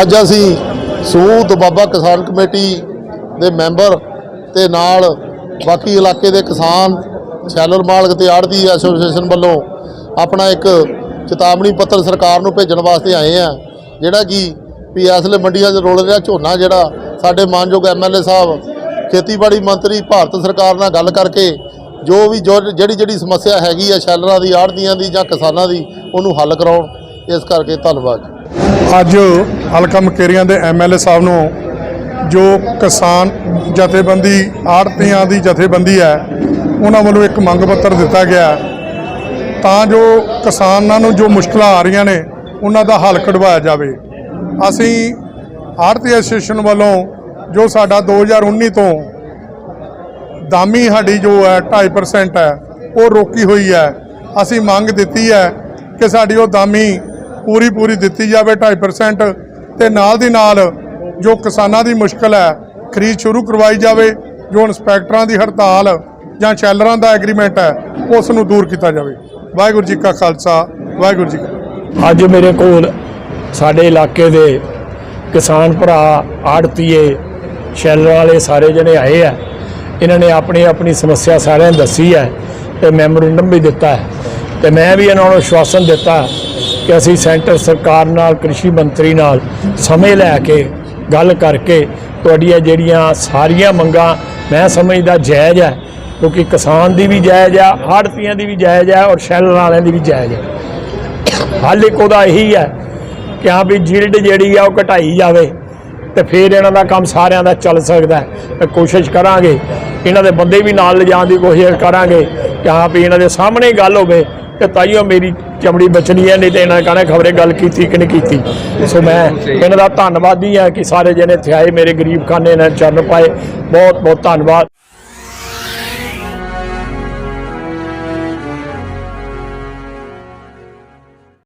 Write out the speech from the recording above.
ਅੱਜ ਅਸੀਂ ਸੂਤ ਬਾਬਾ ਕਿਸਾਨ ਕਮੇਟੀ ਦੇ ਮੈਂਬਰ ਤੇ ਨਾਲ ਬਾਕੀ ਇਲਾਕੇ ਦੇ ਕਿਸਾਨ, ਸ਼ੈਲਰ ਮਾਲਕ ਤੇ ਆੜਤੀ ਐਸੋਸੀਏਸ਼ਨ ਵੱਲੋਂ ਆਪਣਾ ਇੱਕ ਚੇਤਾਵਨੀ ਪੱਤਰ ਸਰਕਾਰ ਨੂੰ ਭੇਜਣ ਵਾਸਤੇ ਆਏ ਆ ਜਿਹੜਾ ਕਿ ਵੀ ਇਸ ਵੇਲੇ ਮੰਡੀਆਂ 'ਚ ਰੋਲ ਰਿਹਾ ਝੋਨਾ ਜਿਹੜਾ, ਸਾਡੇ ਮਾਨਯੋਗ ਐਮਐਲਏ ਸਾਹਿਬ, ਖੇਤੀਬਾੜੀ ਮੰਤਰੀ ਭਾਰਤ ਸਰਕਾਰ ਨਾਲ ਗੱਲ ਕਰਕੇ ਜੋ ਵੀ ਜੋ ਜਿਹੜੀ ਜਿਹੜੀ ਸਮੱਸਿਆ ਹੈਗੀ ਆ ਸ਼ੈਲਰਾਂ ਦੀ ਆੜਤੀਆਂ ਦੀ ਜਾਂ ਕਿਸਾਨਾਂ ਦੀ, ਉਹਨੂੰ ਹੱਲ ਕਰਾਉਣ। ਇਸ ਕਰਕੇ ਧੰਨਵਾਦ ਅੱਜ ਹਲਕਾ ਮਕੇਰੀਆਂ ਦੇ ਐਮਐਲਏ ਸਾਹਿਬ ਨੂੰ ਜੋ ਕਿਸਾਨ ਜਥੇਬੰਦੀ ਆੜਤੀਆਂ ਦੀ ਜਥੇਬੰਦੀ ਹੈ, ਉਹਨਾਂ ਵੱਲੋਂ ਇੱਕ ਮੰਗ ਪੱਤਰ ਦਿੱਤਾ ਗਿਆ ਤਾਂ ਜੋ ਕਿਸਾਨਾਂ ਨੂੰ ਜੋ ਮੁਸ਼ਕਲਾਂ ਆ ਰਹੀਆਂ ਨੇ, ਉਹਨਾਂ ਦਾ ਹੱਲ ਕਢਵਾਇਆ ਜਾਵੇ। ਅਸੀਂ ਆੜਤੀ ਐਸੋਸੀਏਸ਼ਨ ਵੱਲੋਂ ਜੋ ਸਾਡਾ 2019 ਤੋਂ ਦਾਮੀ ਸਾਡੀ ਜੋ ਹੈ 2.5% ਹੈ, ਉਹ ਰੋਕੀ ਹੋਈ ਹੈ। ਅਸੀਂ ਮੰਗ ਦਿੱਤੀ ਹੈ ਕਿ ਸਾਡੀ ਉਹ ਦਾਮੀ ਪੂਰੀ ਪੂਰੀ ਦਿੱਤੀ ਜਾਵੇ 2.5% ਤੇ ਨਾਲ ਦੀ ਨਾਲ ਜੋ ਕਿਸਾਨਾਂ ਦੀ ਮੁਸ਼ਕਲ ਹੈ, ਖਰੀਦ ਸ਼ੁਰੂ ਕਰਵਾਈ ਜਾਵੇ, ਜੋ ਇੰਸਪੈਕਟਰਾਂ ਦੀ ਹੜਤਾਲ ਜਾਂ ਸ਼ੈਲਰਾਂ ਦਾ ਐਗਰੀਮੈਂਟ ਹੈ ਉਸ ਨੂੰ ਦੂਰ ਕੀਤਾ ਜਾਵੇ। ਵਾਹਿਗੁਰੂ ਜੀ ਕਾ ਖਾਲਸਾ, ਵਾਹਿਗੁਰੂ ਜੀ ਕੀ ਅੱਜ ਮੇਰੇ ਕੋਲ ਸਾਡੇ ਇਲਾਕੇ ਦੇ ਕਿਸਾਨ ਭਰਾ ਆੜਤੀਏ, ਸ਼ੈਲਰ ਵਾਲੇ ਸਾਰੇ ਜਣੇ ਆਏ ਆ। ਇਹਨਾਂ ਨੇ ਆਪਣੀ ਆਪਣੀ ਸਮੱਸਿਆ ਸਾਰਿਆਂ ਦੱਸੀ ਹੈ ਤੇ ਮੈਮੋਰੰਡਮ ਵੀ ਦਿੱਤਾ ਹੈ। ਤੇ ਮੈਂ ਵੀ ਇਹਨਾਂ ਨੂੰ ਆਸ਼ਵਾਸਨ ਦਿੱਤਾ ਕਿ ਅਸੀਂ ਸੈਂਟਰ ਸਰਕਾਰ ਨਾਲ, ਕ੍ਰਿਸ਼ੀ ਮੰਤਰੀ ਨਾਲ ਸਮੇਂ ਲੈ ਕੇ ਗੱਲ ਕਰਕੇ ਤੁਹਾਡੀਆਂ ਜਿਹੜੀਆਂ ਸਾਰੀਆਂ ਮੰਗਾਂ ਮੈਂ ਸਮਝਦਾ ਜਾਇਜ਼ ਹੈ, ਕਿਉਂਕਿ ਕਿਸਾਨ ਦੀ ਵੀ ਜਾਇਜ਼ ਆ, ਆੜਤੀਆਂ ਦੀ ਵੀ ਜਾਇਜ਼ ਹੈ ਔਰ ਸ਼ੈਲਰ ਵਾਲਿਆਂ ਦੀ ਵੀ ਜਾਇਜ਼ ਹੈ ਹੱਲ ਇੱਕ ਉਹਦਾ ਇਹੀ ਹੈ ਕਿ ਹਾਂ ਵੀ ਜਿਲਡ ਜਿਹੜੀ ਆ ਉਹ ਘਟਾਈ ਜਾਵੇ ਤੇ ਫਿਰ ਇਹਨਾਂ ਦਾ ਕੰਮ ਸਾਰਿਆਂ ਦਾ ਚੱਲ ਸਕਦਾ ਹੈ। ਕੋਸ਼ਿਸ਼ ਕਰਾਂਗੇ ਇਹਨਾਂ ਦੇ ਬੰਦੇ ਵੀ ਨਾਲ ਲਿਜਾਣ ਦੀ ਕੋਸ਼ਿਸ਼ ਕਰਾਂਗੇ ਕਿ ਹਾਂ ਵੀ ਇਹਨਾਂ ਦੇ ਸਾਹਮਣੇ ਗੱਲ ਹੋਵੇ ਤੇ ਤਾਈਓ ਮੇਰੀ ਚਮੜੀ ਬਚਣੀ ਹੈ, ਨਹੀਂ ਤੇ ਇਹਨਾਂ ਨੇ ਕਹਣਾ ਖਬਰੇ ਗੱਲ ਕੀਤੀ ਕਿ ਨਹੀਂ ਕੀਤੀ। ਸੋ ਮੈਂ ਇਹਨਾਂ ਦਾ ਧੰਨਵਾਦੀ ਹਾਂ ਕਿ ਸਾਰੇ ਜਣੇ ਇੱਥੇ ਆਏ, ਮੇਰੇ ਗਰੀਬ ਖਾਨੇ ਨੇ ਚਰਨ ਪਾਏ। ਬਹੁਤ ਬਹੁਤ ਧੰਨਵਾਦ।